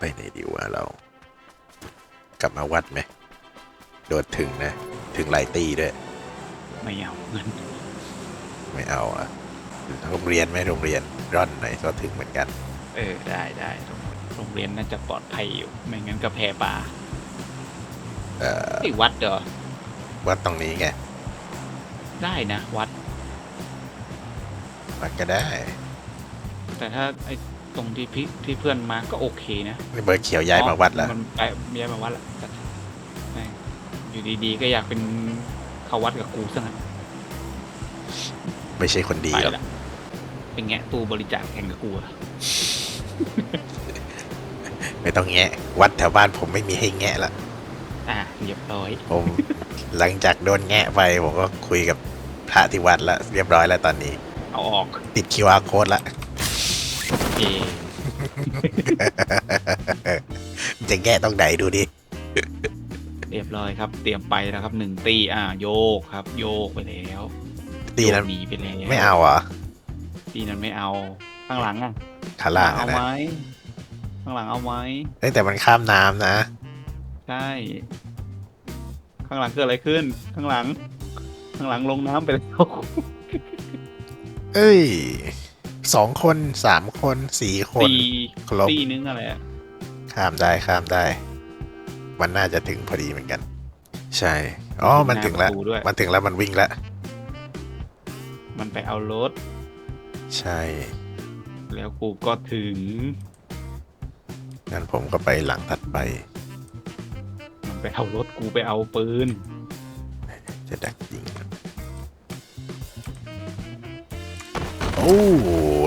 ไปไหนดีวะเรา กลับมาวัดไหม โดดถึงนะ ถึงหลายตีด้วย ไม่เอาเงินไม่เอาอะโรงเรียนไหมโรงเรียนร่อนหน่อยก็ถึงเหมือนกัน เออได้ได้โรงโรงเรียนน่าจะปลอดภัยอยู่ ไม่งั้นก็แพ้ป่าเอ่อไอ้ยวัดเหรอ วัดตรงนี้ไงได้นะวัด วัดก็ได้ แต่ถ้าไอ้ ตรงที่พี่ที่เพื่อนมาก็โอเคนะนี่เบอร์เขียวย้ายมาวัดแล้วมันไปย้ายมาวัดแล้วแต่แม่งอยู่ดีๆก็อยากเป็นเข้าวัดกับกูซะงั้นไม่ใช่คนดีไปหรอกละเป็นแงะตู้บริจาคแข่งกับกูอะไม่ต้องแงะ วัดแถวบ้านผมไม่มีให้แงะละอะเรียบร้อยผมหลังจากโดนแงะไปผมก็คุยกับพระที่วัดแล้วเรียบร้อยแล้วตอนนี้ เอาออก ติด QR code ละ เอจะแงะตรงไหนดูดิเรียบร้อยครับ เตรียมไปแล้วครับหนึ่งตีอ่าโยกครับ โยกไปแล้วตีนั้นโยกหนีไปแล้วไม่เอาเหรอตีนั้นไม่เอา ข้างหลังอะขาล่างเอาอะนะไหมข้างหลังเอาไหมเอ้ยแต่มันข้ามน้ำนะใช่ข้างหลังเกิดอะไรขึ้น ข้างหลัง ข้างหลังลงน้ำไปแล้วเอ้ย สองคนสามคนสี่คนตีครบตีนึงอะไรอะข้ามได้ข้ามได้ มันน่าจะถึงพอดีเหมือนกัน ใช่ อ๋อ มันถึงแล้วหาประตูด้วยมันถึงแล้วมันวิ่งแล้ว มันไปเอารถ ใช่ แล้วกูก็ถึง งั้นผมก็ไปหลังถัดไป มันไปเอารถกูไปเอาปืน จะดักยิง โอ้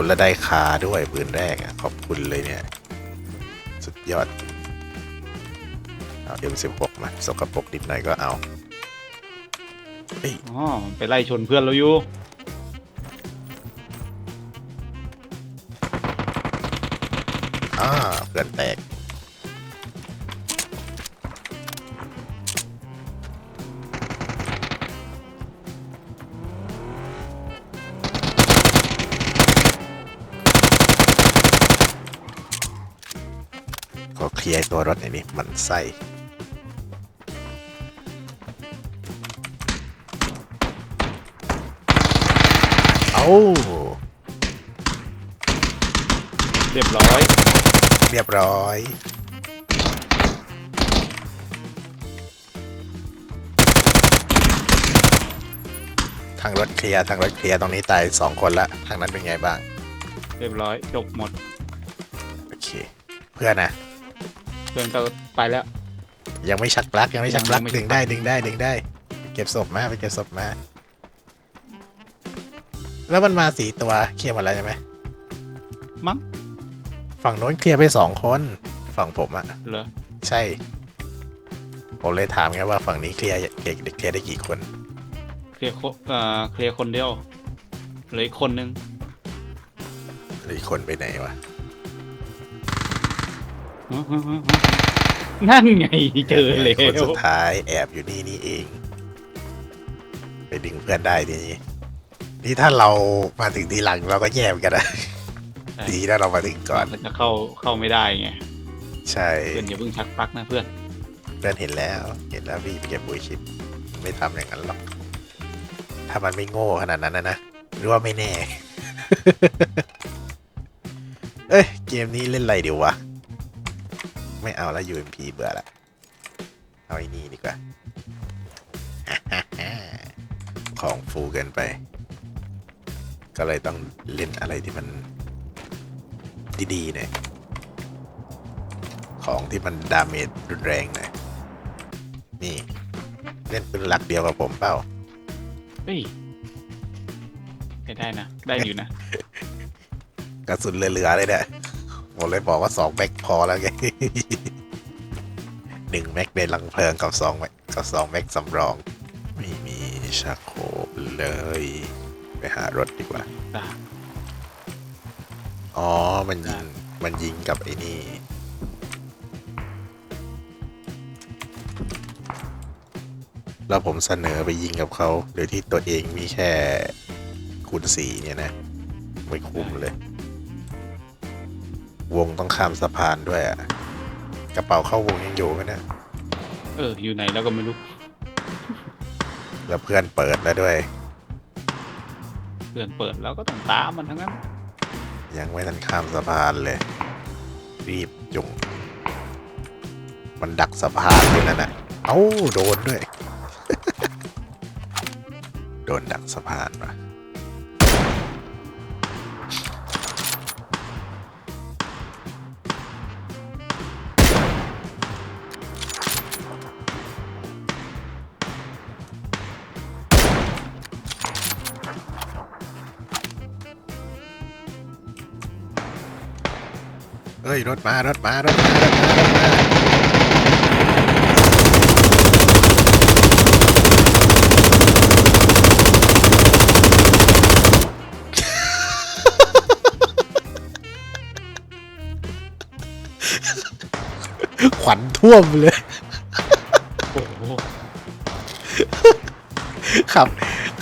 แล้วได้คาด้วยปืนแรกอะขอบคุณเลยเนี่ย สุดยอด เอา M16 มาสกปรกนิดหน่อยก็เอาเอ้ยอ๋อมันไปไล่ชนเพื่อนเราอยู่อ่าเพื่อนแตก ขอเคลียร์ตัวรถหน่อยนี่มันไส้เอาเรียบร้อย เรียบร้อย ทางรถเคลียร์ทางรถเคลียร์ตรงนี้ตายสองคนละ ทางนั้นเป็นไงบ้าง เรียบร้อย จบหมด โอเค เพื่อนนะ เพื่อนก็ไปแล้ว ยังไม่ชักปลั๊กยังไม่ชักปลั๊กยังไม่ชัดึกงปลั๊ได้กดึงได้ดึงได้ เก็บศพมาไปเก็บศพมา แล้วมันมาสีตัวเคลียร์หมดแล้วใช่ไหมมั้ง ฝั่งโน้นเคลียร์ไปสองคน ฝั่งผมอะเหรอใช่ ผมเลยถามไงว่าฝั่งนี้เคลียร์เคลียร์เคลียร์ได้กี่คน เคลียร์โคเอ่อเคลียร์คนเดียวเหลืออีกคนนึง หรืออกคนไปไหนวะ นั่นไงเจอแล้คนวสุดท้ายแอบอยู่นี่นี่เอง ไปดึงเพื่อนได้ทีนี้นี่ถ้าเรามาถึงทีหลังเราก็แย่เหมอนกันนะใช่ดีนะเรามาถึงก่อนมันจะเข้าเข้าไม่ได้ไงใช่เพื่อนอย่าเพิ่งชักปลั๊กนะเพื่อนเพื่อนเห็นแล้ว เห็นแล้วพี่ไปเก็บบุยชิปไม่ทำอย่างนั้นหรอก ถ้ามันไม่โง่ขนาดนั้นนะนะหรือว่าไม่แน่ เอ้ยเกมนี้เล่นอะไรเดี๋ยววะ ไม่เอาแล้ว UMP เบื่อละเอาไอ้นี่ดีกว่า ของฟูเกินไป ก็เลยต้องเล่นอะไรที่มันดีๆหน่อยของที่มันดาเมจรุนแรงหน่อยนี่ เล่นปืนหลักเดียวกับผมเปล่าเฮ้ยไม่ได้นะ ได้อยู่นะ กระสุนเหลือๆเลยเนี่ย ผมเลยบอกว่าสองแม็กพอแล้วไงหนึ่งแม็กเป็นลังเพลิงกับสองแม็กกับสองแม็กสำรองไม่มีชักโครกเลย ไปหารถดีกว่าอะอ๋อ มันยิง มันยิงกับไอ้นี่ แล้วผมเสนอไปยิงกับเขาโดยที่ตัวเองมีแค่คูณสี่เนี่ยนะ ไม่คุ้มเลย วงต้องข้ามสะพานด้วยอะกระเป๋าเข้าวงยังอยู่ไหมเนี่ยเออ อยู่ไหนแล้วก็ไม่รู้ แล้วเพื่อนเปิดแล้วด้วย เพื่อนเปิดแล้วก็ต้องตามมันทั้งนั้น ยังไม่ทันข้ามสะพานเลย รีบจุงมันดักสะพานอยู่นั่นน่ะเอ้าโดนด้วย โดนดักสะพานว่ะ ฮ้ยรถมารถมารถมารถมารถมาขวัญท่วมเลย โอ้โหขับ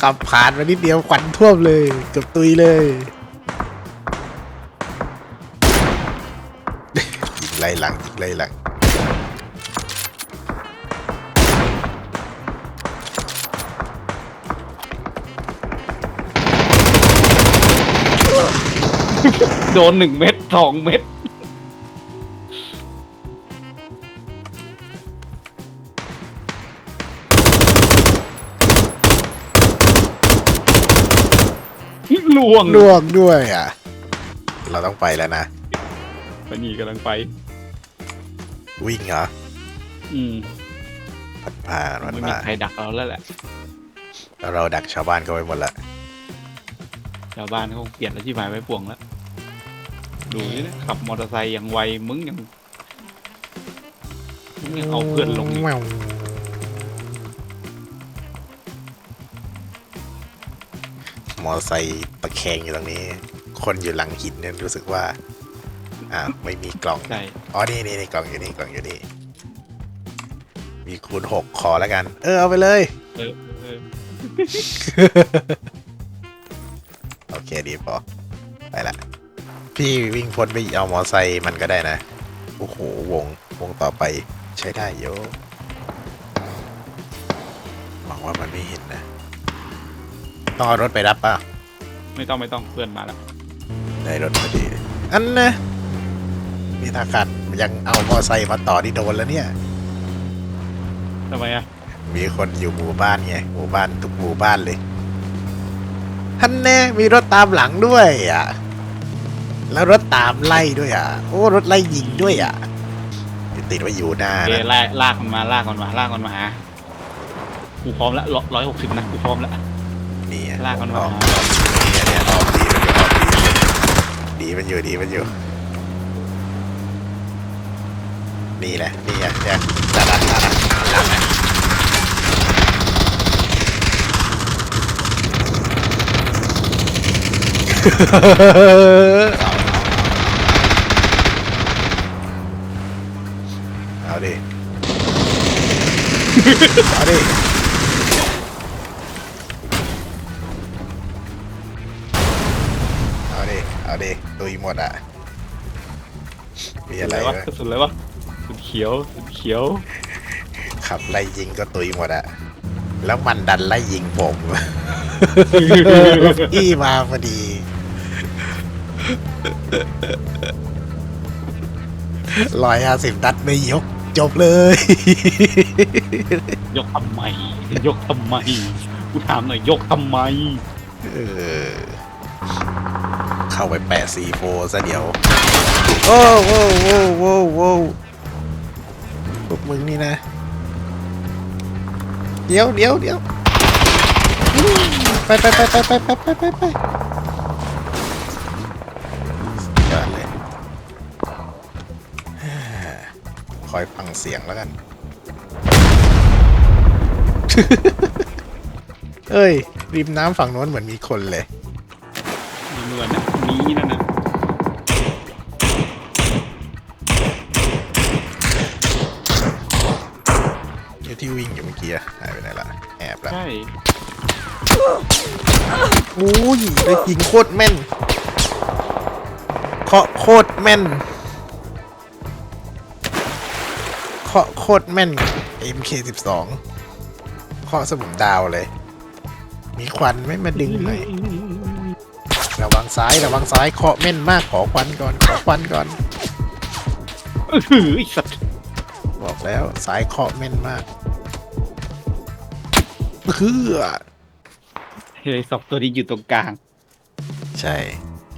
ขับผ่านมานิดเดียวขวัญท่วมเลยเกือบตุยเลย ไล่หลังยิงไล่หลังโดนหนึ่งเม็ดสองเม็ดล่วงล่วงด้วยอะ เราต้องไปแล้วนะปนี่กำลังไป วิ่งเหรออืมพัดผ่านพัดไม่มีผ่านใครดักเราแล้วแหละ แล้วเราดักชาวบ้านเขาไปหมดละชาวบ้านเขาคงเกลียดแล้วที่หมายไว้ป่วงแล้ว ดูนี่นะขับมอเตอร์ไซค์อย่างไวมึงยังมึงยังเอาเพื่อนลงอีกแววมอไซค์ตะแคงอยู่ตรงนี้ คนอยู่หลังหินเนี่ยรู้สึกว่า อ่าไม่มีกล่องใช่ อ๋อนี่นี่นี่กล่องอยู่นี่กล่องอยู่นี่มีคูณหกขอแล้วกัน เออเอาไปเลย เออเออโอเคดีพอไปละ พี่วิ่งพ้นไปเอามอไซค์มันก็ได้นะ โอ้โห วง วงต่อไปใช้ได้โยหวังว่ามันไม่เห็นนะ ต้องเอารถไปรับป่ะ ไม่ต้องไม่ต้องเพื่อนมาแล้ว ได้รถพอดี อันนะ นี่ถ้าขัดยังเอามอไซค์มาต่อที่โดนแล้วเนี่ย ทำไมอะมีคนอยู่หมู่บ้านไงหมู่บ้านทุกหมู่บ้านเลยท่านแน่มีรถตามหลังด้วยอะแล้วรถตามไล่ด้วยอะ โอ้รถไล่ยิงด้วยอะติดไว้อยู่หน้าโอเคนะลากลากมันมาลากมันมาลากมันมาหากูพร้อมแล้วร้อยหกสิบนะกูพร้อมแล้วนี่อะลากมันมา ออกเนี่ยเนี่ยออกดีมันอยู่ออกดีดีมันอยู่ดีมันอยู่ นี่แหละ นี่ไงเนี่ยตาดันตาดันหลังอะเอาดิ เอาดิเอาดิเอาดิตุยหมดอะมีอะไรวะไหม สุนอะไรวะ สุดเขียวสุดเขียว ขับไล่ยิงก็ตุยหมดอะแล้วมันดันไล่ยิงผม อี้มาพอดี ร้อยห้าสิบนัดไม่ยก จบเลย ยกทำไม ยกทำไมกูถามหน่อยยกทำไม เออ เข้าไปแปะซีโฟซะเดี๋ยว โอ้โว้โว้โว้โว้พ วกมึงนี่นะ เดี๋ยวเดี๋ยวเดี๋ยวไปไปไปไปไปไปไปไปไปยอดเลยคอยฟังเสียงแล้วกัน เอ้ย ริมน้ำฝั่งโน้นเหมือนมีคนเลยมีเหมือนนะมีนั่นนะ กี้อะหายไปไหนละแอบละใช่โอ้ยได้ยิงโคตรแม่นเคาะโคตรแม่นเคาะโคตรแม่น MK12 เคาะสมุนดาวเลย มีควันไม่มาดึงหน่อยระวังซ้ายระวังซ้ายเคาะแม่นมากขอควันก่อนขอควันก่อนอื้อหือไอ้สัตว์บอกแล้วซ้ายเคาะแม่นมาก เพื่อเฮ้ยสองตัวนี้อยู่ตรงกลาง ใช่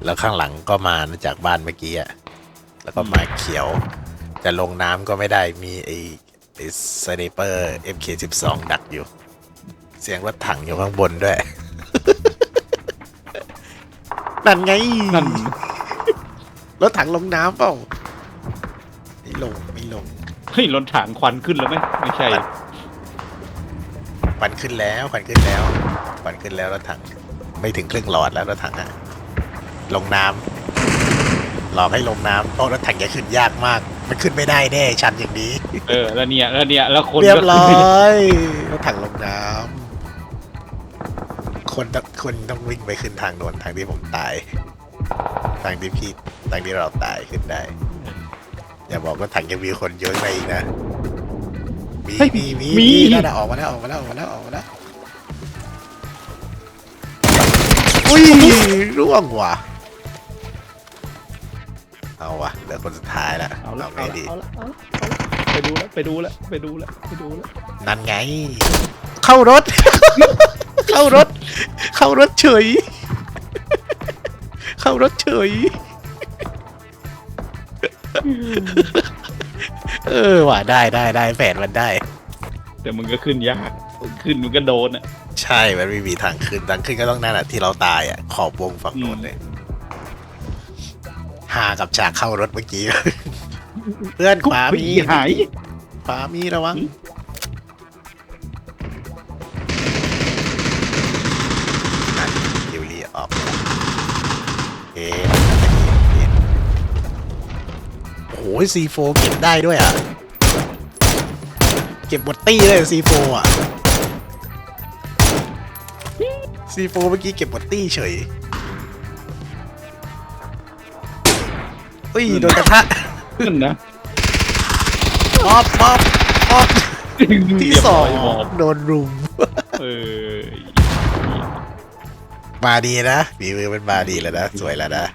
แล้วข้างหลังก็มาจากบ้านเมื่อกี้อะแล้วก็มาเขียว แต่ลงน้ำก็ไม่ได้มีไอ้ไอ้สไนเปอร์ MK12 ดักอยู่ เสียงรถถังอยู่ข้างบนด้วย นั่นไง นั่น รถถังลงน้ำเปล่าไม่ลงไม่ลง เฮ้ยรถถังควันขึ้นแล้วไหมไม่ใช่ค วันขึ้นแล้วควันขึ้นแล้วควันขึ้นแล้วรถถัง ไม่ถึงครึ่งหลอดแล้วรถถังอะลงน้ำหลอกให้ลงน้ำเพราะรถถังจะขึ้นยากมาก มันขึ้นไม่ได้แน่ชันอย่างนี้ เออแล้วเนี่ยแล้วเนี่ยแล้วคนเรียบก็ร้อขึ้นไม่ได้ยรถถังลงน้ำคนต้องคนต้องวิ่งไปขึ้นทางโน้นทางที่ผมตาย ทางที่พี่ทางที่เราตายขึ้นได้ อย่าบอกว่าถังจะมีคนเยอะไปอีกนะ มีเฮ้ยมีมีมี นั่นน่ะออกมาแล้วออกมาแล้วออกมาแล้วออกมาแล้วอุ้ยร่วงว่ะเอาว่ะเหลือคนสุดท้ายแล้วเอาละไงเอาละดีเอาละเอาละไปดูแล้วไปดูแล้วไปดูแล้วไปดูแล้วนั่นไง เข้ารถ เข้ารถ เข้ารถเฉย เข้ารถเฉย เออว่ะได้ได้ได้แผนมันได้ แต่มึงก็ขึ้นยากขึ้นมึงก็โดนอะใช่มันไม่มีทางขึ้นทางขึ้นก็ต้องนั่นแหะที่เราตายอะขอบวงฝั่งโน้นเลยหากับฉากเข้ารถเมื่อกี้ เพื่อนขวามีหายขวามีระวัง C4 เก็บได้ด้วยอะ เก็บบอตตี้เลย C4 อะ C4 เมื่อกี้เก็บบอตตี้เฉยอุ้ยโดนกระทะขึ้นนะป๊อปป๊อปป๊อปที่สองโดนรุมเออมาดีนะฝีมือเป็นมาดีแล้วนะ สวยแล้วนะ